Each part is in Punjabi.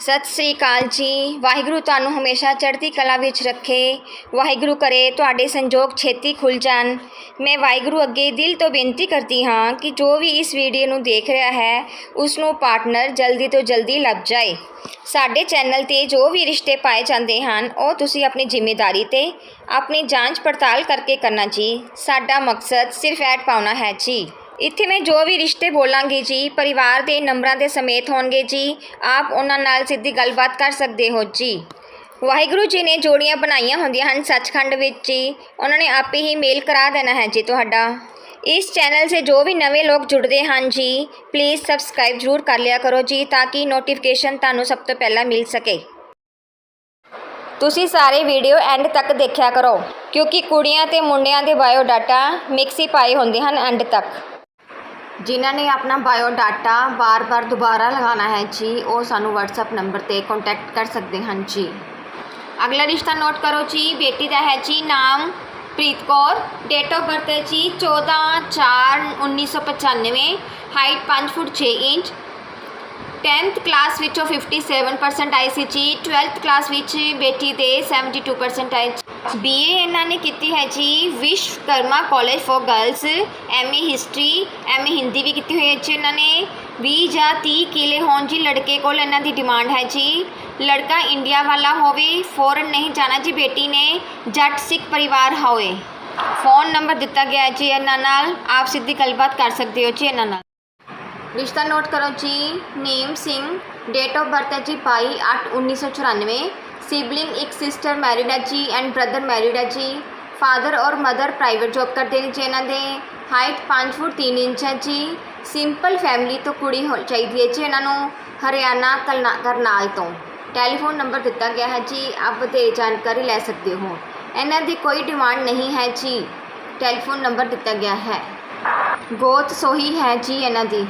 ਸਤਿ ਸ੍ਰੀ ਅਕਾਲ ਜੀ। ਵਾਹਿਗੁਰੂ ਤੁਹਾਨੂੰ ਹਮੇਸ਼ਾ ਚੜ੍ਹਦੀ ਕਲਾ ਵਿੱਚ ਰੱਖੇ। ਵਾਹਿਗੁਰੂ ਕਰੇ ਤੁਹਾਡੇ ਸੰਜੋਗ ਛੇਤੀ ਖੁੱਲ ਜਾਣ। ਮੈਂ ਵਾਹਿਗੁਰੂ ਅੱਗੇ ਦਿਲ ਤੋਂ ਬੇਨਤੀ ਕਰਦੀ ਹਾਂ ਕਿ ਜੋ ਵੀ ਇਸ ਵੀਡੀਓ ਨੂੰ ਦੇਖ ਰਿਹਾ ਹੈ ਉਸ ਨੂੰ ਪਾਰਟਨਰ ਜਲਦੀ ਤੋਂ ਜਲਦੀ ਲੱਭ ਜਾਏ। ਸਾਡੇ ਚੈਨਲ ਤੇ ਜੋ ਵੀ ਰਿਸ਼ਤੇ ਪਾਏ ਜਾਂਦੇ ਹਨ, ਉਹ ਤੁਸੀਂ ਆਪਣੀ ਜ਼ਿੰਮੇਵਾਰੀ ਤੇ ਆਪਣੀ ਜਾਂਚ ਪੜਤਾਲ ਕਰਕੇ ਕਰਨਾ ਜੀ। ਸਾਡਾ ਮਕਸਦ ਸਿਰਫ ਐਡ ਪਾਉਣਾ ਹੈ ਜੀ। ਇੱਥੇ ਮੈਂ ਜੋ ਵੀ ਰਿਸ਼ਤੇ ਬੋਲਾਂਗੀ ਜੀ, ਪਰਿਵਾਰ ਦੇ ਨੰਬਰਾਂ ਦੇ ਸਮੇਤ ਹੋਣਗੇ ਜੀ, ਆਪ ਉਹਨਾਂ ਨਾਲ ਸਿੱਧੀ ਗੱਲਬਾਤ ਕਰ ਸਕਦੇ ਹੋ ਜੀ। ਵਾਹਿਗੁਰੂ ਜੀ ਨੇ ਜੋੜੀਆਂ ਬਣਾਈਆਂ ਹੁੰਦੀਆਂ ਹਨ ਸੱਚਖੰਡ ਵਿੱਚ ਜੀ, ਉਹਨਾਂ ਨੇ ਆਪੇ ਹੀ ਮੇਲ ਕਰਾ ਦੇਣਾ ਹੈ ਜੀ ਤੁਹਾਡਾ। ਇਸ ਚੈਨਲ ਸੇ ਜੋ ਵੀ ਨਵੇਂ ਲੋਕ ਜੁੜਦੇ ਹਨ ਜੀ ਪਲੀਜ਼ ਸਬਸਕ੍ਰਾਈਬ ਜ਼ਰੂਰ ਕਰ ਲਿਆ ਕਰੋ ਜੀ, ਤਾਂ ਕਿ ਨੋਟੀਫਿਕੇਸ਼ਨ ਤੁਹਾਨੂੰ ਸਭ ਤੋਂ ਪਹਿਲਾਂ ਮਿਲ ਸਕੇ। ਤੁਸੀਂ ਸਾਰੇ ਵੀਡੀਓ ਐਂਡ ਤੱਕ ਦੇਖਿਆ ਕਰੋ, ਕਿਉਂਕਿ ਕੁੜੀਆਂ ਤੇ ਮੁੰਡਿਆਂ ਦੇ ਬਾਇਓ ਡਾਟਾ ਮਿਕਸ ਹੀ ਪਾਏ ਹੁੰਦੇ ਹਨ ਐਂਡ ਤੱਕ। ਜਿਨ੍ਹਾਂ ਨੇ ਆਪਣਾ ਬਾਇਓ ਡਾਟਾ ਬਾਰ-ਬਾਰ ਦੁਬਾਰਾ ਲਗਾਉਣਾ ਹੈ ਜੀ, ਉਹ ਸਾਨੂੰ WhatsApp ਨੰਬਰ ਤੇ ਕੰਟੈਕਟ ਕਰ ਸਕਦੇ ਹਨ ਜੀ। ਅਗਲਾ ਰਿਸ਼ਤਾ ਨੋਟ ਕਰੋ ਜੀ, ਬੇਟੀ ਦਾ ਹੈ ਜੀ ਨਾਮ Preet Kaur date of birth ਹੈ ਜੀ 14 4 1995 ਹਾਈਟ 5 ਫੁੱਟ 6 ਇੰਚ 10th ਕਲਾਸ ਵਿੱਚੋਂ 57% ਆਏ ਸੀ ਜੀ 12th ਕਲਾਸ ਵਿੱਚ ਬੇਟੀ ਦੇ 72% ਆਏ ਬੀਏ ਇਹਨਾਂ ਨੇ ਕੀਤੀ ਹੈ ਜੀ Vishwakarma college for girls MA history MA Hindi ਵੀ ਕੀਤੀ ਹੋਈ ਹੈ ਜੀ ਇਹਨਾਂ ਨੇ। 20 ਜਾਂ 30 ਕਿਲੇ ਹੋਣ ਜੀ ਲੜਕੇ ਕੋਲ ਇਹਨਾਂ ਦੀ ਡਿਮਾਂਡ ਹੈ ਜੀ। ਲੜਕਾ ਇੰਡੀਆ ਵਾਲਾ ਹੋਵੇ ਫੋਰਨ ਨਹੀਂ ਜਾਣਾ ਜੀ ਬੇਟੀ ਨੇ, ਜੱਟ ਸਿੱਖ ਪਰਿਵਾਰ ਹੋਵੇ। ਫੋਨ ਨੰਬਰ ਦਿੱਤਾ ਗਿਆ ਹੈ ਜੀ ਇਹਨਾਂ ਨਾਲ, ਆਪ ਸਿੱਧੀ ਗੱਲਬਾਤ ਕਰ ਸਕਦੇ ਹੋ ਜੀ ਇਹਨਾਂ ਨਾਲ। ਰਿਸ਼ਤਾ ਨੋਟ ਕਰੋ ਜੀ, name Singh date of birth ਹੈ ਜੀ 22 8 1994 ਸਿਬਲਿੰਗ ਇੱਕ ਸਿਸਟਰ ਮੈਰਿਡ ਹੈ ਜੀ ਐਂਡ ਬ੍ਰਦਰ ਮੈਰਿਡ ਹੈ ਜੀ। ਫਾਦਰ ਔਰ ਮਦਰ ਪ੍ਰਾਈਵੇਟ ਜੌਬ ਕਰਦੇ ਨੇ ਜੀ ਇਹਨਾਂ ਦੇ। ਹਾਈਟ 5 ਫੁੱਟ 3 ਇੰਚ ਹੈ ਜੀ। ਸਿੰਪਲ ਫੈਮਿਲੀ ਤੋਂ ਕੁੜੀ ਹੋ ਚਾਹੀਦੀ ਹੈ ਜੀ ਇਹਨਾਂ ਨੂੰ ਹਰਿਆਣਾ ਕਰਨਾਲ ਤੋਂ। ਟੈਲੀਫੋਨ ਨੰਬਰ ਦਿੱਤਾ ਗਿਆ ਹੈ ਜੀ, ਆਪ ਵਧੇਰੇ ਜਾਣਕਾਰੀ ਲੈ ਸਕਦੇ ਹੋ। ਇਹਨਾਂ ਦੀ ਕੋਈ ਡਿਮਾਂਡ ਨਹੀਂ ਹੈ ਜੀ। ਟੈਲੀਫੋਨ ਨੰਬਰ ਦਿੱਤਾ ਗਿਆ ਹੈ। ਗੋਤ ਸੋਹੀ ਹੈ ਜੀ ਇਹਨਾਂ ਦੀ।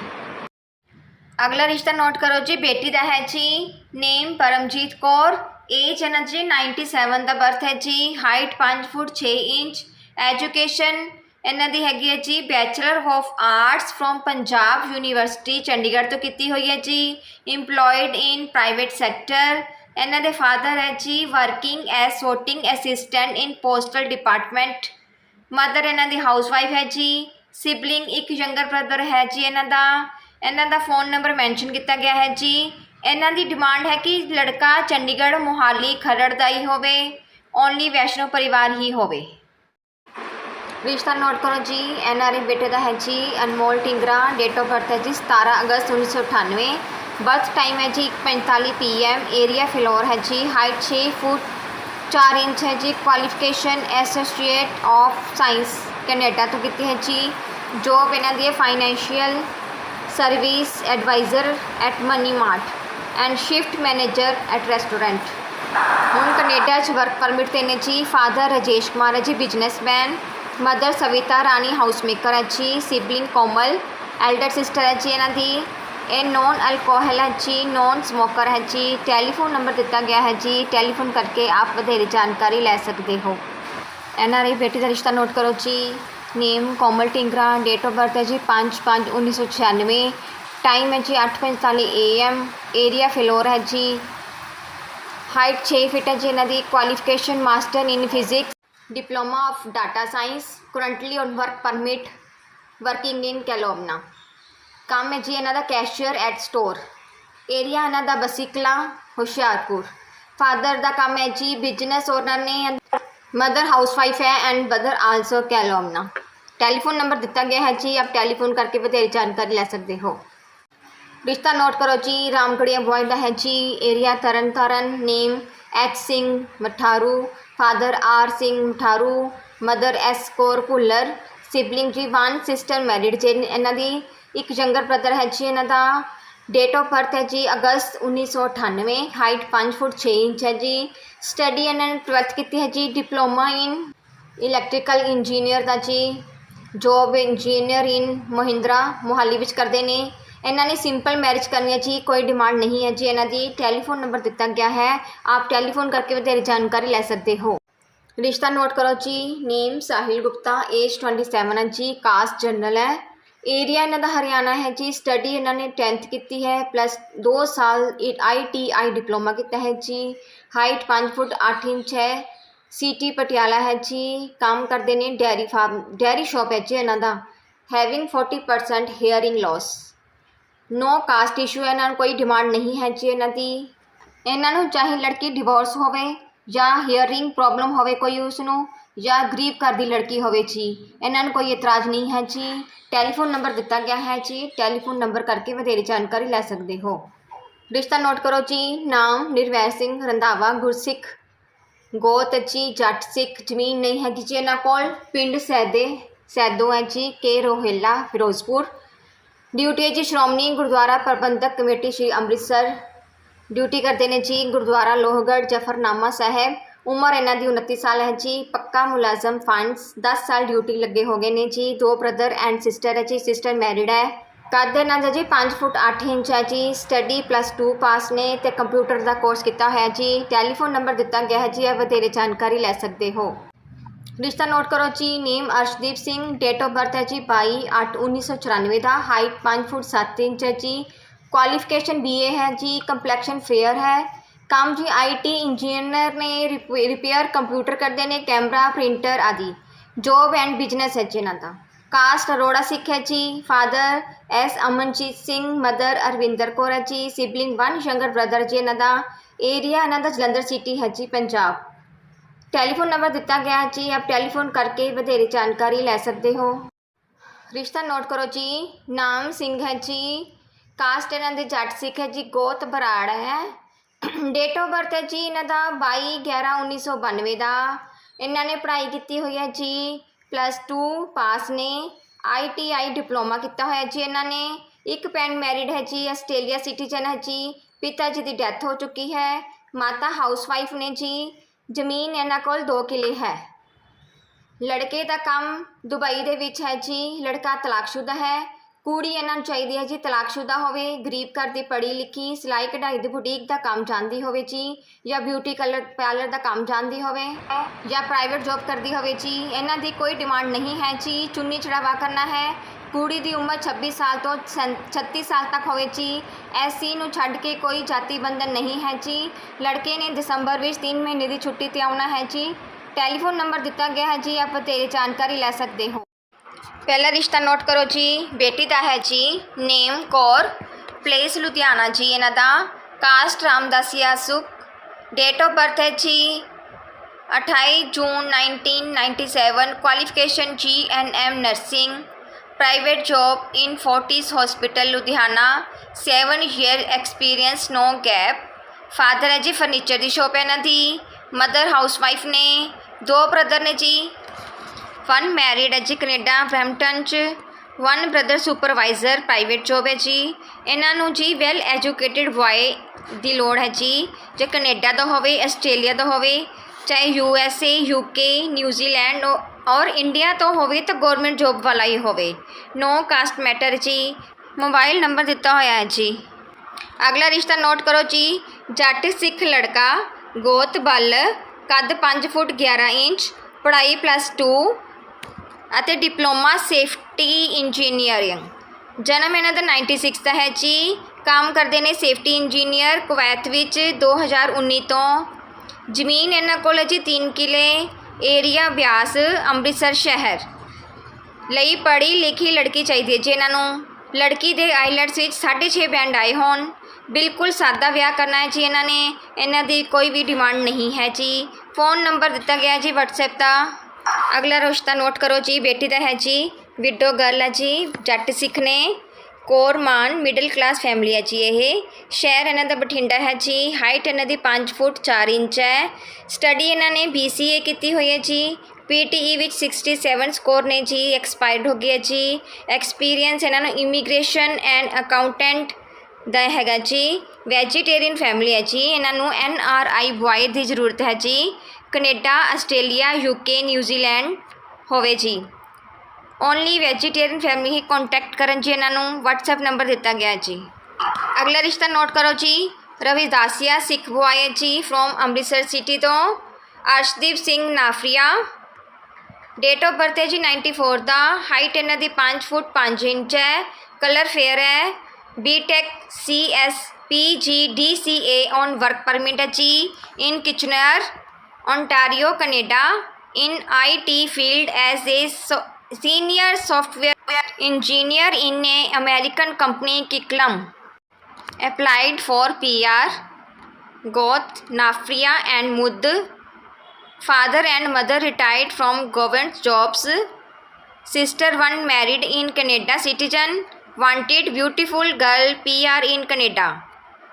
ਅਗਲਾ ਰਿਸ਼ਤਾ ਨੋਟ ਕਰੋ ਜੀ ਬੇਟੀ ਦਾ ਹੈ ਜੀ ਨੇਮ ਪਰਮਜੀਤ ਕੌਰ ਏਜ ਇਹਨਾਂ ਜੀ 97 ਦਾ ਬਰਥ ਹੈ ਜੀ ਹਾਈਟ 5 ਫੁੱਟ 6 ਇੰਚ ਐਜੂਕੇਸ਼ਨ ਇਹਨਾਂ ਦੀ ਹੈਗੀ ਹੈ ਜੀ bachelor of arts from Punjab University Chandigarh ਤੋਂ ਕੀਤੀ ਹੋਈ ਹੈ ਜੀ EMPLOYED ਇਨ ਪ੍ਰਾਈਵੇਟ ਸੈਕਟਰ ਇਹਨਾਂ ਦੇ ਫਾਦਰ ਹੈ ਜੀ working as sorting assistant in postal department mother ਇਹਨਾਂ ਦੀ ਹਾਊਸਵਾਈਫ ਹੈ ਜੀ ਸਿਬਲਿੰਗ ਇੱਕ ਯੰਗਰ ਬ੍ਰਦਰ ਹੈ ਜੀ ਇਹਨਾਂ ਦਾ ਇਹਨਾਂ ਦਾ ਫੋਨ ਨੰਬਰ ਮੈਂਸ਼ਨ ਕੀਤਾ ਗਿਆ ਹੈ ਜੀ। ਇਹਨਾਂ ਦੀ ਡਿਮਾਂਡ ਹੈ ਕਿ ਲੜਕਾ ਚੰਡੀਗੜ੍ਹ, ਮੋਹਾਲੀ, ਖਰੜ ਦਾ ਹੀ ਹੋਵੇ। ਓਨਲੀ ਵੈਸ਼ਨੋ ਪਰਿਵਾਰ ਹੀ ਹੋਵੇ। ਰਿਸ਼ਤਾ ਨੋਟ ਕਰੋ ਜੀ ਐਨਆਰਆਈ ਬੇਟੇ ਦਾ ਹੈ ਜੀ, Anmol Tingra date of birth ਹੈ ਜੀ 17 ਅਗਸਤ 1998 ਬਰਥ ਟਾਈਮ ਹੈ ਜੀ 1:45 ਪੀਐਮ ਏਰੀਆ ਫਿਲੌਰ ਹੈ ਜੀ ਹਾਈਟ 6 ਫੁੱਟ 4 ਇੰਚ ਹੈ ਜੀ qualification associate of science Canada ਤੋਂ ਕੀਤੀ ਹੈ ਜੀ। ਜੋਬ ਇਹਨਾਂ ਦੀ ਹੈ financial service adviser at Money Mart and shift manager at restaurant ਹੁਣ ਕੈਨੇਡਾ 'ਚ ਵਰਕ ਪਰਮਿਟ ਤੇ ਨੇ ਜੀ ਫਾਦਰ ਰਾਜੇਸ਼ ਕੁਮਾਰ ਹੈ ਜੀ businessman mother Savita Rani house maker ਹੈ ਜੀ ਸਿਬਲਿੰਗ ਕੋਮਲ ਐਲਡਰ ਸਿਸਟਰ ਹੈ ਜੀ ਇਹਨਾਂ ਦੀ, ਇਹ ਨੌਨ ਅਲਕੋਹਲ ਹੈ ਜੀ ਨੌਨ ਸਮੋਕਰ ਹੈ ਜੀ ਟੈਲੀਫੋਨ ਨੰਬਰ ਦਿੱਤਾ ਗਿਆ ਹੈ ਜੀ ਟੈਲੀਫੋਨ ਕਰਕੇ ਆਪ ਵਧੇਰੇ ਜਾਣਕਾਰੀ ਲੈ ਸਕਦੇ ਹੋ। ਐਨਆਰਆਈ ਬੇਟੀ ਦਾ ਰਿਸ਼ਤਾ ਨੋਟ ਕਰੋ ਜੀ। Name Komal Tingra date of birth ਹੈ ਜੀ 5 5 1996 ਟਾਈਮ ਹੈ ਜੀ 8:45 ਏਐਮ ਏਰੀਆ ਫਿਲੋਰ ਹੈ ਜੀ। ਹਾਈਟ 6 ਫਿਟ ਹੈ ਜੀ ਇਹਨਾਂ ਦੀ qualification master in physics diploma of data science currently on work permit working in Kelowna ਕੰਮ ਹੈ ਜੀ ਇਹਨਾਂ ਦਾ ਕੈਸ਼ੀਅਰ ਐਟ ਸਟੋਰ ਏਰੀਆ ਇਹਨਾਂ ਦਾ ਬਸਿਕਲਾ, ਹੁਸ਼ਿਆਰਪੁਰ। ਫਾਦਰ ਦਾ ਕੰਮ ਹੈ ਜੀ ਬਿਜ਼ਨਸ ਓਨਰ ਨੇ ਮਦਰ ਹਾਊਸਵਾਈਫ ਹੈ and brother also Kelowna telephone number ਦਿੱਤਾ ਗਿਆ ਹੈ ਜੀ ਆਪ ਟੈਲੀਫੋਨ ਕਰਕੇ ਵਧੇਰੇ ਜਾਣਕਾਰੀ ਲੈ ਸਕਦੇ ਹੋ ਰਿਸ਼ਤਾ ਨੋਟ ਕਰੋ ਜੀ ਰਾਮਗੜੀਆ ਬॉय ਦਾ ਹੈ ਜੀ area Tarn Taran name H Singh Matharu father R Singh Matharu mother S Kaur Bhullar sibling ਜੀ ਵਨ ਸਿਸਟਰ ਮੈਰਿਡ ਜੀ ਇਹਨਾਂ ਦੀ ਇੱਕ ਯੰਗਰ ਬ੍ਰਦਰ ਹੈ ਜੀ ਇਹਨਾਂ ਦਾ ਡੇਟ ਆਫ ਬਰਥ ਹੈ ਜੀ ਅਗਸਤ 1998 ਹਾਈਟ 5 ਫੁੱਟ 6 ਇੰਚ ਹੈ ਜੀ ਸਟੱਡੀ ਇਹਨਾਂ ਨੇ 12th ਕੀਤੀ ਹੈ ਜੀ ਡਿਪਲੋਮਾ ਇਨ ਇਲੈਕਟ੍ਰੀਕਲ ਇੰਜੀਨੀਅਰ ਦਾ ਜੀ job engineer in Mahindra Mohali ਵਿੱਚ ਕਰਦੇ ਨੇ, ਇਹਨਾਂ ਨੇ ਸਿੰਪਲ ਮੈਰਿਜ ਕਰਨੀ ਹੈ ਜੀ, ਕੋਈ ਡਿਮਾਂਡ ਨਹੀਂ ਹੈ ਜੀ, ਇਹਨਾਂ ਦੀ ਟੈਲੀਫੋਨ ਨੰਬਰ ਦਿੱਤਾ ਗਿਆ ਹੈ, ਆਪ ਟੈਲੀਫੋਨ ਕਰਕੇ ਵਧੇਰੇ ਜਾਣਕਾਰੀ ਲੈ ਸਕਦੇ ਹੋ। ਰਿਸ਼ਤਾ ਨੋਟ ਕਰੋ ਜੀ, ਨੇਮ ਸਾਹਿਲ ਗੁਪਤਾ ਏਜ 27 ਹੈ ਜੀ ਕਾਸਟ ਜਨਰਲ ਹੈ। ਏਰੀਆ ਇਹਨਾਂ ਦਾ ਹਰਿਆਣਾ ਹੈ ਜੀ ਸਟੱਡੀ ਇਹਨਾਂ ਨੇ 10th ਕੀਤੀ ਹੈ ਪਲੱਸ 2 ਸਾਲ ਆਈਟੀਆਈ ਡਿਪਲੋਮਾ ਕੀਤਾ ਹੈ ਜੀ। ਹਾਈਟ 5 ਫੁੱਟ 8 ਇੰਚ ਹੈ। ਸਿਟੀ ਪਟਿਆਲਾ ਹੈ ਜੀ, ਕੰਮ ਕਰਦੇ ਨੇ ਡੈਰੀ ਫਾਰਮ, ਡੈਰੀ ਸ਼ਾਪ ਹੈ ਜੀ ਇਹਨਾਂ ਦਾ having 40% hearing loss no cost issue ਇਹਨਾਂ ਨੂੰ ਕੋਈ ਡਿਮਾਂਡ ਨਹੀਂ ਹੈ ਜੀ ਇਹਨਾਂ ਦੀ। ਇਹਨਾਂ ਨੂੰ ਚਾਹੇ ਲੜਕੀ ਡਿਵੋਰਸ ਹੋਵੇ ਜਾਂ ਹੀਅਰਿੰਗ ਪ੍ਰੋਬਲਮ ਹੋਵੇ ਕੋਈ ਉਸ ਨੂੰ ਜਾਂ ਗਰੀਬ ਘਰ ਦੀ ਲੜਕੀ ਹੋਵੇ ਜੀ, ਇਹਨਾਂ ਨੂੰ ਕੋਈ ਇਤਰਾਜ਼ ਨਹੀਂ ਹੈ ਜੀ। ਟੈਲੀਫੋਨ ਨੰਬਰ ਦਿੱਤਾ ਗਿਆ ਹੈ ਜੀ ਟੈਲੀਫੋਨ ਨੰਬਰ ਕਰਕੇ ਵਧੇਰੇ ਜਾਣਕਾਰੀ ਲੈ ਸਕਦੇ ਹੋ। ਰਿਸ਼ਤਾ ਨੋਟ ਕਰੋ ਜੀ, ਨਾਮ ਨਿਰਵੈਰ ਸਿੰਘ ਰੰਧਾਵਾ, ਗੁਰਸਿੱਖ। ਗੋਤ ਜੀ, ਜੱਟ ਸਿੱਖ ਜ਼ਮੀਨ ਨਹੀਂ ਹੈਗੀ ਜੀ ਇਹਨਾਂ ਕੋਲ। ਪਿੰਡ ਸੈਦੇ, ਸੈਦੋ ਹੈ ਜੀ, ਕੇ ਰੋਹਿਲਾ, ਫਿਰੋਜ਼ਪੁਰ। ਡਿਊਟੀ ਹੈ ਜੀ ਸ਼੍ਰੋਮਣੀ ਗੁਰਦੁਆਰਾ ਪ੍ਰਬੰਧਕ ਕਮੇਟੀ ਸ਼੍ਰੀ ਅੰਮ੍ਰਿਤਸਰ। ਡਿਊਟੀ ਕਰਦੇ ਨੇ ਜੀ ਗੁਰਦੁਆਰਾ ਲੋਹਗੜ੍ਹ ਜਫਰਨਾਮਾ ਸਾਹਿਬ। ਉਮਰ ਇਹਨਾਂ ਦੀ 29 ਸਾਲ ਹੈ ਜੀ। ਪੱਕਾ ਮੁਲਾਜ਼ਮ ਫੰਡਸ 10 ਸਾਲ ਡਿਊਟੀ ਲੱਗੇ ਹੋ ਗਏ ਨੇ ਜੀ। ਦੋ ਬ੍ਰਦਰ ਐਂਡ ਸਿਸਟਰ ਹੈ ਜੀ। ਸਿਸਟਰ ਮੈਰਿਡ ਹੈ। ਕੱਦ ਇਹਨਾਂ ਦਾ ਜੀ 5 ਫੁੱਟ 8 ਇੰਚ ਹੈ ਜੀ ਸਟੱਡੀ ਪਲੱਸ 2 ਪਾਸ ਨੇ ਤੇ ਕੰਪਿਊਟਰ ਦਾ ਕੋਰਸ ਕੀਤਾ ਹੋਇਆ ਜੀ। ਟੈਲੀਫੋਨ ਨੰਬਰ ਦਿੱਤਾ ਗਿਆ ਹੈ ਜੀ, ਇਹ ਵਧੇਰੇ ਜਾਣਕਾਰੀ ਲੈ ਸਕਦੇ ਹੋ। ਰਿਸ਼ਤਾ ਨੋਟ ਕਰੋ ਜੀ name Arshdeep Singh date of birth ਹੈ ਜੀ 22 8 1994 ਦਾ ਹਾਈਟ 5 ਫੁੱਟ 7 ਇੰਚ ਹੈ ਜੀ। ਕੁਆਲੀਫਿਕੇਸ਼ਨ ਬੀਏ ਹੈ ਜੀ ਕੰਪਲੈਕਸ਼ਨ ਫੇਅਰ ਹੈ। ਕੰਮ ਜੀ ਆਈਟੀ ਇੰਜੀਨੀਅਰ ਨੇ ਰਿਪੇਅਰ ਕੰਪਿਊਟਰ ਕਰਦੇ ਨੇ ਕੈਮਰਾ ਪ੍ਰਿੰਟਰ ਆਦਿ। ਜੋਬ ਐਂਡ ਬਿਜ਼ਨਸ ਹੈ ਜੀ ਇਹਨਾਂ ਦਾ। ਕਾਸਟ ਅਰੋੜਾ ਸਿੱਖ ਹੈ ਜੀ father S Amanjit Singh mother Arvinder Kaur ਹੈ ਜੀ ਸਿਬਲਿੰਗ ਵਨ ਯੰਗਰ ਬ੍ਰਦਰ ਜੀ ਇਹਨਾਂ ਦਾ ਏਰੀਆ ਇਹਨਾਂ ਦਾ ਜਲੰਧਰ ਸਿਟੀ ਹੈ ਜੀ ਪੰਜਾਬ ਟੈਲੀਫੋਨ ਨੰਬਰ ਦਿੱਤਾ ਗਿਆ ਹੈ ਜੀ ਆਪ ਟੈਲੀਫੋਨ ਕਰਕੇ ਵਧੇਰੇ ਜਾਣਕਾਰੀ ਲੈ ਸਕਦੇ ਹੋ ਰਿਸ਼ਤਾ ਨੋਟ ਕਰੋ ਜੀ ਨਾਮ ਸਿੰਘ ਹੈ ਜੀ ਕਾਸਟ ਇਹਨਾਂ ਦੇ ਜੱਟ ਸਿੱਖ ਹੈ ਜੀ ਗੋਤ ਬਰਾੜ ਹੈ ਡੇਟ ਆਫ ਬਰਥ ਹੈ ਜੀ ਇਹਨਾਂ ਦਾ 22 11 1992 ਦਾ ਇਹਨਾਂ ਨੇ ਪੜ੍ਹਾਈ ਕੀਤੀ ਹੋਈ ਹੈ ਜੀ ਪਲੱਸ 2 ਪਾਸ ਨੇ ਆਈਟੀਆਈ ਡਿਪਲੋਮਾ ਕੀਤਾ ਹੋਇਆ ਜੀ ਇਹਨਾਂ ਨੇ। ਇੱਕ ਭੈਣ ਮੈਰਿਡ ਹੈ ਜੀ, ਆਸਟ੍ਰੇਲੀਆ ਸਿਟੀਜ਼ਨ ਹੈ ਜੀ। ਪਿਤਾ ਜੀ ਦੀ ਡੈਥ ਹੋ ਚੁੱਕੀ ਹੈ। ਮਾਤਾ ਹਾਊਸਵਾਈਫ ਨੇ ਜੀ। ਜ਼ਮੀਨ ਇਹਨਾਂ ਕੋਲ 2 ਕਿੱਲੇ ਹੈ। ਲੜਕੇ ਦਾ ਕੰਮ ਦੁਬਈ ਦੇ ਵਿੱਚ ਹੈ ਜੀ। ਲੜਕਾ ਤਲਾਕਸ਼ੁਦਾ ਹੈ। ਕੁੜੀ ਇਹਨਾਂ ਨੂੰ ਚਾਹੀਦੀ ਹੈ ਜੀ, ਤਲਾਕਸ਼ੁਦਾ ਹੋਵੇ, ਗਰੀਬ ਘਰ ਦੀ ਪੜ੍ਹੀ ਲਿਖੀ, ਸਿਲਾਈ ਕਢਾਈ ਦੀ ਬੁਟੀਕ ਦਾ ਕੰਮ ਜਾਣਦੀ ਹੋਵੇ ਜੀ, ਜਾਂ ਬਿਊਟੀ ਕਲਰ ਪਾਰਲਰ ਦਾ ਕੰਮ ਜਾਣਦੀ ਹੋਵੇ, ਜਾਂ ਪ੍ਰਾਈਵੇਟ ਜੌਬ ਕਰਦੀ ਹੋਵੇ ਜੀ, ਇਹਨਾਂ ਦੀ ਕੋਈ ਡਿਮਾਂਡ ਨਹੀਂ ਹੈ ਜੀ, ਚੁੰਨੀ ਚੜਾਵਾ ਕਰਨਾ ਹੈ, ਕੁੜੀ ਦੀ ਉਮਰ 26 ਸਾਲ ਤੋਂ ਸੈਂ- 36 ਸਾਲ ਤੱਕ ਹੋਵੇ ਜੀ ਐਸਸੀ ਨੂੰ ਛੱਡ ਕੇ ਕੋਈ ਜਾਤੀ ਬੰਧਨ ਨਹੀਂ ਹੈ ਜੀ, ਲੜਕੇ ਨੇ ਦਸੰਬਰ ਵਿੱਚ 3 ਮਹੀਨੇ ਦੀ ਛੁੱਟੀ ਤੇ ਆਉਣਾ ਹੈ ਜੀ ਟੈਲੀਫੋਨ ਨੰਬਰ ਦਿੱਤਾ ਗਿਆ ਹੈ ਜੀ, ਆਪ ਤੇਰੀ ਜਾਣਕਾਰੀ ਲੈ ਸਕਦੇ ਹੋ। ਪਹਿਲਾ ਰਿਸ਼ਤਾ ਨੋਟ ਕਰੋ ਜੀ ਬੇਟੀ ਦਾ ਹੈ ਜੀ ਨੇਮ ਕੌਰ ਪਲੇਸ ਲੁਧਿਆਣਾ ਜੀ ਇਹਨਾਂ ਦਾ ਕਾਸਟ ਰਾਮਦਾਸੀਆ ਸੁਖ ਡੇਟ ਆਫ ਬਰਥ ਹੈ ਜੀ 28 June 1997 qualification G N M nursing private job in Fortis hospital Ludhiana 7 year experience no gap father ਹੈ ਜੀ ਫਰਨੀਚਰ ਦੀ ਸ਼ੋਪ ਹੈ ਇਹਨਾਂ ਦੀ ਮਦਰ ਹਾਊਸਵਾਈਫ ਨੇ ਦੋ ਬ੍ਰਦਰ ਨੇ ਜੀ ਵਨ ਮੈਰਿਡ ਹੈ ਜੀ ਕੈਨੇਡਾ ਬਰੈਂਪਟਨ ਚ। One brother supervisor, private job ਹੈ ਜੀ। ਇਹਨਾਂ ਨੂੰ ਜੀ ਵੈਲ ਐਜੂਕੇਟਿਡ ਬॉय ਦੀ ਲੋੜ ਹੈ ਜੀ। ਜੇ ਕੈਨੇਡਾ ਦਾ ਹੋਵੇ, ਆਸਟ੍ਰੇਲੀਆ ਦਾ ਹੋਵੇ, ਚਾਹੇ U S A, U K New Zealand ਔਰ ਇੰਡੀਆ ਤੋਂ ਹੋਵੇ ਤਾਂ ਗਵਰਨਮੈਂਟ ਜੋਬ ਵਾਲਾ ਹੀ ਹੋਵੇ। ਨੋ ਕਾਸਟ ਮੈਟਰ ਜੀ। ਮੋਬਾਈਲ ਨੰਬਰ ਦਿੱਤਾ ਹੋਇਆ ਹੈ ਜੀ। ਅਗਲਾ ਰਿਸ਼ਤਾ ਨੋਟ ਕਰੋ ਜੀ। ਜੱਟ ਸਿੱਖ ਲੜਕਾ, ਗੋਤ ਬੱਲ, ਕੱਦ 5 ਫੁੱਟ 11 ਇੰਚ, ਪੜ੍ਹਾਈ ਪਲੱਸ 2 ਅਤੇ ਡਿਪਲੋਮਾ ਸੇਫਟੀ ਇੰਜੀਨੀਅਰਿੰਗ। ਜਨਮ ਇਹਨਾਂ ਦਾ 96 ਦਾ ਹੈ ਜੀ। ਕੰਮ ਕਰਦੇ ਨੇ ਸੇਫਟੀ ਇੰਜੀਨੀਅਰ ਕੁਵੈਤ ਵਿੱਚ 2019 ਤੋਂ। ਜ਼ਮੀਨ ਇਹਨਾਂ ਕੋਲ ਹੈ ਜੀ 3 ਕਿਲੇ ਏਰੀਆ ਬਿਆਸ, ਅੰਮ੍ਰਿਤਸਰ ਸ਼ਹਿਰ। ਲਈ ਪੜ੍ਹੀ ਲਿਖੀ ਲੜਕੀ ਚਾਹੀਦੀ ਹੈ ਜੀ ਇਹਨਾਂ ਨੂੰ। ਲੜਕੀ ਦੇ ਆਈਲੈਟਸ ਵਿੱਚ 6.5 ਬੈਂਡ ਆਏ ਹੋਣ। ਬਿਲਕੁਲ ਸਾਦਾ ਵਿਆਹ ਕਰਨਾ ਹੈ ਜੀ ਇਹਨਾਂ ਨੇ। ਇਹਨਾਂ ਦੀ ਕੋਈ ਵੀ ਡਿਮਾਂਡ ਨਹੀਂ ਹੈ ਜੀ। ਫੋਨ ਨੰਬਰ ਦਿੱਤਾ ਗਿਆ ਜੀ WhatsApp ਦਾ। ਅਗਲਾ ਰਿਸ਼ਤਾ ਨੋਟ ਕਰੋ ਜੀ ਬੇਟੀ ਦਾ ਹੈ ਜੀ ਵਿਡੋ ਗਰਲ ਹੈ ਜੀ ਜੱਟ ਸਿੱਖ ਨੇ ਕੋਰਮਾਨ ਮਿਡਲ ਕਲਾਸ ਫੈਮਿਲੀ ਹੈ ਜੀ ਇਹ ਸ਼ਹਿਰ ਇਹਨਾਂ ਦਾ ਬਠਿੰਡਾ ਹੈ ਜੀ ਹਾਈਟ ਇਹਨਾਂ ਦੀ 5 ਫੁੱਟ 4 ਇੰਚ ਹੈ ਸਟੱਡੀ ਇਹਨਾਂ ਨੇ BCA ਕੀਤੀ ਹੋਈ ਹੈ ਜੀ PTE ਵਿੱਚ 67 ਸਕੋਰ ਨੇ ਜੀ ਐਕਸਪਾਇਰਡ ਹੋ ਗਈ ਹੈ ਜੀ ਐਕਸਪੀਰੀਅੰਸ ਇਹਨਾਂ ਨੂੰ ਇਮੀਗ੍ਰੇਸ਼ਨ ਐਂਡ ਅਕਾਊਂਟੈਂਟ ਦਾ ਹੈਗਾ ਜੀ ਵੈਜੀਟੇਰੀਅਨ ਫੈਮਿਲੀ ਹੈ ਜੀ ਇਹਨਾਂ ਨੂੰ ਐਨ ਆਰ ਆਈ ਬॉय ਦੀ ਜ਼ਰੂਰਤ ਹੈ ਜੀ ਕਨੇਡਾ, ਆਸਟ੍ਰੇਲੀਆ, ਯੂਕੇ ਨਿਊਜ਼ੀਲੈਂਡ ਹੋਵੇ ਜੀ। ਓਨਲੀ ਵੈਜੀਟੇਰੀਅਨ ਫੈਮਿਲੀ ਹੀ ਕੰਟੈਕਟ ਕਰਨ ਜੀ ਇਹਨਾਂ ਨੂੰ। WhatsApp ਨੰਬਰ ਦਿੱਤਾ ਗਿਆ ਜੀ। ਅਗਲਾ ਰਿਸ਼ਤਾ ਨੋਟ ਕਰੋ ਜੀ। ਰਵੀ ਦਾਸੀਆ, ਸਿੱਖ ਬॉय ਹੈ ਜੀ ਫਰੋਮ ਅੰਮ੍ਰਿਤਸਰ ਸਿਟੀ ਤੋਂ। Arshdeep Singh Nafria. Date of birth ਹੈ ਜੀ 94 ਦਾ। ਹਾਈਟ ਇਹਨਾਂ ਦੀ 5 ਫੁੱਟ 5 ਇੰਚ ਹੈ। ਕਲਰ ਫੇਅਰ ਹੈ। BTech C S P G D C A on work permit ਹੈ ਜੀ। In Kitchener ontario canada in it field as a so- senior software engineer in a american company kiklum applied for pr goth nafria and mud father and mother retired from government jobs. Sister one married in canada. Citizen wanted beautiful girl pr in canada.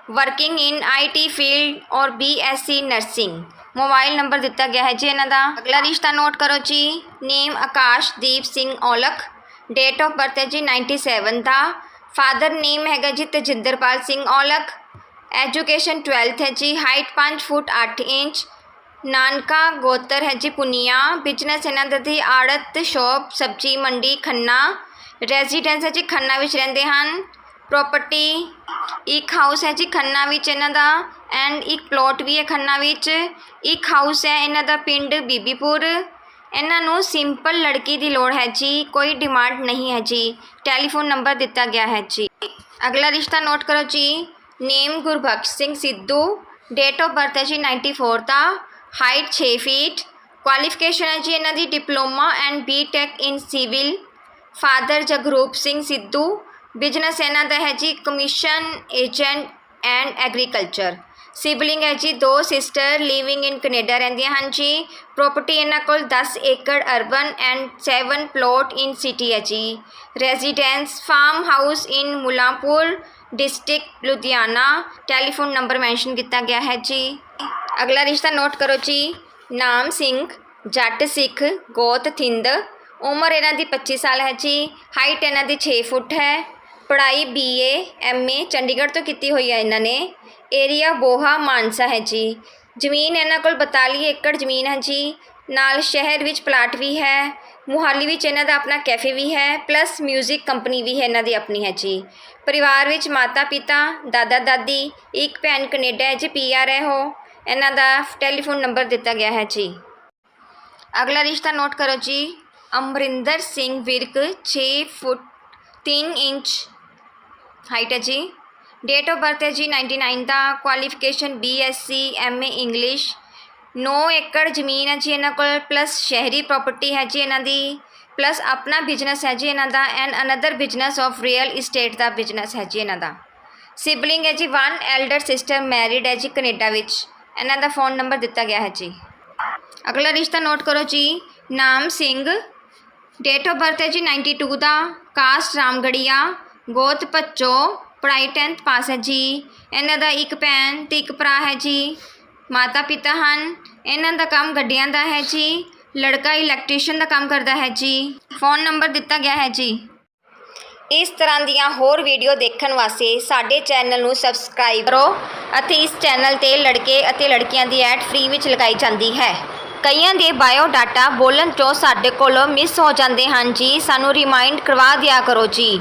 Working in it field or bsc nursing mobile number ਦਿੱਤਾ ਗਿਆ ਹੈ ਜੀ ਇਹਨਾਂ ਦਾ। ਅਗਲਾ ਰਿਸ਼ਤਾ ਨੋਟ ਕਰੋ ਜੀ। Name Akashdeep Singh Aulakh. Date of birth ਹੈ ਜੀ 97 ਦਾ। ਫਾਦਰ ਨੇਮ ਹੈਗਾ ਜੀ ਤਜਿੰਦਰਪਾਲ ਸਿੰਘ ਔਲਖ। ਐਜੂਕੇਸ਼ਨ 12th ਹੈ ਜੀ ਹਾਈਟ 5 ਫੁੱਟ 8 ਇੰਚ। ਨਾਨਕਾ ਗੋਤਰ ਹੈ ਜੀ ਪੁਨੀਆ। ਬਿਜ਼ਨਸ ਇਹਨਾਂ ਦਾ ਦੀ ਆੜਤ ਸ਼ੋਪ ਸਬਜੀ, ਮੰਡੀ, ਖੰਨਾ। ਰੈਜ਼ੀਡੈਂਸ ਹੈ ਜੀ ਖੰਨਾ ਵਿੱਚ ਰਹਿੰਦੇ ਹਨ। ਪ੍ਰੋਪਰਟੀ ਇੱਕ ਹਾਊਸ ਹੈ ਜੀ ਖੰਨਾ ਵਿੱਚ ਇਹਨਾਂ ਦਾ ਐਂਡ ਇੱਕ ਪਲੋਟ ਵੀ ਹੈ ਖੰਨਾ ਵਿੱਚ। ਇੱਕ ਹਾਊਸ ਹੈ ਇਹਨਾਂ ਦਾ ਪਿੰਡ ਬੀਬੀਪੁਰ। ਇਹਨਾਂ ਨੂੰ ਸਿੰਪਲ ਲੜਕੀ ਦੀ ਲੋੜ ਹੈ ਜੀ, ਕੋਈ ਡਿਮਾਂਡ ਨਹੀਂ ਹੈ ਜੀ। ਟੈਲੀਫੋਨ ਨੰਬਰ ਦਿੱਤਾ ਗਿਆ ਹੈ ਜੀ। ਅਗਲਾ ਰਿਸ਼ਤਾ ਨੋਟ ਕਰੋ ਜੀ। Name Gurbaksh Singh Sidhu date of birth ਹੈ ਜੀ 94 ਦਾ ਹਾਈਟ 6 ਫੀਟ ਕੁਆਲੀਫਿਕੇਸ਼ਨ ਹੈ ਜੀ ਇਹਨਾਂ ਦੀ diploma and BTech in civil father Jagroop Singh Sidhu business ਇਹਨਾਂ ਦਾ ਹੈ ਜੀ commission agent and agriculture sibling ਹੈ ਜੀ ਦੋ ਸਿਸਟਰ ਲਿਵਿੰਗ ਇਨ ਕੈਨੇਡਾ ਰਹਿੰਦੀਆਂ ਹਨ ਜੀ ਪ੍ਰਾਪਰਟੀ ਇਹਨਾਂ ਕੋਲ 10 acre urban and 7 plot in city ਹੈ ਜੀ residence farm house in Mullanpur district Ludhiana telephone number mention ਕੀਤਾ ਗਿਆ ਹੈ ਜੀ ਅਗਲਾ ਰਿਸ਼ਤਾ ਨੋਟ ਕਰੋ ਜੀ ਨਾਮ ਸਿੰਘ ਜੱਟ ਸਿੱਖ ਗੋਤ ਥਿੰਦ ਉਮਰ ਇਹਨਾਂ ਦੀ 25 ਸਾਲ ਹੈ ਜੀ ਹਾਈਟ ਇਹਨਾਂ ਦੀ 6 ਫੁੱਟ ਹੈ ਪੜ੍ਹਾਈ ਬੀਏ ਐਮਏ ਚੰਡੀਗੜ੍ਹ ਤੋਂ ਕੀਤੀ ਹੋਈ ਹੈ ਇਹਨਾਂ ਨੇ। ਏਰੀਆ ਬੋਹਾ ਮਾਨਸਾ ਹੈ ਜੀ। ਜ਼ਮੀਨ ਇਹਨਾਂ ਕੋਲ 42 ਏਕੜ ਜ਼ਮੀਨ ਹੈ ਜੀ। ਨਾਲ ਸ਼ਹਿਰ ਵਿੱਚ ਪਲਾਟ ਵੀ ਹੈ। ਮੁਹਾਲੀ ਵਿੱਚ ਇਹਨਾਂ ਦਾ ਆਪਣਾ ਕੈਫੇ ਵੀ ਹੈ। ਪਲੱਸ 뮤직 ਕੰਪਨੀ ਵੀ ਹੈ ਇਹਨਾਂ ਦੀ ਆਪਣੀ ਹੈ ਜੀ। ਪਰਿਵਾਰ ਵਿੱਚ ਮਾਤਾ ਪਿਤਾ ਦਾਦਾ ਦਾਦੀ ਇੱਕ ਭੈਣ ਕੈਨੇਡਾ ਹੈ ਜੀ ਪੀਆਰ ਹੈ ਉਹ। ਇਹਨਾਂ ਦਾ ਟੈਲੀਫੋਨ ਨੰਬਰ ਦਿੱਤਾ ਗਿਆ ਹੈ ਜੀ। ਅਗਲਾ ਰਿਸ਼ਤਾ ਨੋਟ ਕਰੋ ਜੀ। Amarinder Singh Virk 6 foot 3 inch height ਹੈ ਜੀ। ਡੇਟ ਆਫ ਬਰਥ ਹੈ ਜੀ 99 ਦਾ। Qualification BSc MA English 9 acre ਜ਼ਮੀਨ ਹੈ ਜੀ ਇਹਨਾਂ ਕੋਲ ਪਲੱਸ ਸ਼ਹਿਰੀ ਪ੍ਰਾਪਰਟੀ ਹੈ ਜੀ ਇਹਨਾਂ ਦੀ। ਪਲੱਸ ਆਪਣਾ ਬਿਜ਼ਨਸ ਹੈ ਜੀ ਇਹਨਾਂ ਦਾ and another business of real estate the business ਹੈ ਜੀ ਇਹਨਾਂ ਦਾ। ਸਿਬਲਿੰਗ ਹੈ ਜੀ ਵਨ ਐਲਡਰ ਸਿਸਟਰ ਮੈਰਿਡ ਹੈ ਜੀ ਕੈਨੇਡਾ ਵਿੱਚ। ਇਹਨਾਂ ਦਾ ਫੋਨ ਨੰਬਰ ਦਿੱਤਾ ਗਿਆ ਹੈ ਜੀ। ਅਗਲਾ ਰਿਸ਼ਤਾ ਨੋਟ ਕਰੋ ਜੀ। ਨਾਮ ਸਿੰਘ। ਡੇਟ ਆਫ ਬਰਥ ਹੈ ਜੀ 92 ਦਾ। ਕਾਸਟ ਰਾਮਗੜੀਆ ਗੋਤ ਪੱਚੋ ਪੜ੍ਹਾਈ 10th ਪਾਸ ਹੈ ਜੀ। ਇਹਨਾਂ ਦਾ ਇੱਕ ਭੈਣ ਅਤੇ ਇੱਕ ਭਰਾ ਹੈ ਜੀ। ਮਾਤਾ ਪਿਤਾ ਹਨ, ਇਹਨਾਂ ਦਾ ਕੰਮ ਗੱਡੀਆਂ ਦਾ ਹੈ ਜੀ। ਲੜਕਾ ਇਲੈਕਟ੍ਰੀਸ਼ੀਅਨ ਦਾ ਕੰਮ ਕਰਦਾ ਹੈ ਜੀ। ਫੋਨ ਨੰਬਰ ਦਿੱਤਾ ਗਿਆ ਹੈ ਜੀ। ਇਸ ਤਰ੍ਹਾਂ ਦੀਆਂ ਹੋਰ ਵੀਡੀਓ ਦੇਖਣ ਵਾਸਤੇ ਸਾਡੇ ਚੈਨਲ ਨੂੰ ਸਬਸਕ੍ਰਾਈਬ ਕਰੋ ਅਤੇ ਇਸ ਚੈਨਲ ਤੇ ਲੜਕੇ ਅਤੇ ਲੜਕੀਆਂ ਦੀ ਐਡ ਫ੍ਰੀ ਵਿੱਚ ਲਗਾਈ ਜਾਂਦੀ ਹੈ। ਕਈਆਂ ਦੇ ਬਾਇਓ ਡਾਟਾ ਬੋਲਣ 'ਚੋਂ ਸਾਡੇ ਕੋਲੋਂ ਮਿਸ ਹੋ ਜਾਂਦੇ ਹਨ ਜੀ। ਸਾਨੂੰ ਰਿਮਾਈਂਡ ਕਰਵਾ ਦਿਆ ਕਰੋ ਜੀ।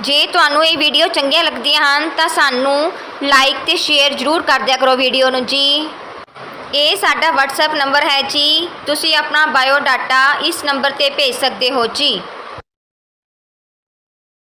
ਜੇ ਤੁਹਾਨੂੰ ਇਹ ਵੀਡੀਓ ਚੰਗੀਆਂ ਲੱਗਦੀਆਂ ਹਨ, ਤਾਂ ਸਾਨੂੰ ਲਾਈਕ ਤੇ ਸ਼ੇਅਰ ਜ਼ਰੂਰ ਕਰ ਦਿਆ ਕਰੋ ਵੀਡੀਓ ਨੂੰ ਜੀ। ਇਹ ਸਾਡਾ WhatsApp ਨੰਬਰ ਹੈ ਜੀ। ਤੁਸੀਂ ਆਪਣਾ ਬਾਇਓ ਡਾਟਾ ਇਸ ਨੰਬਰ ਤੇ ਭੇਜ ਸਕਦੇ ਹੋ ਜੀ।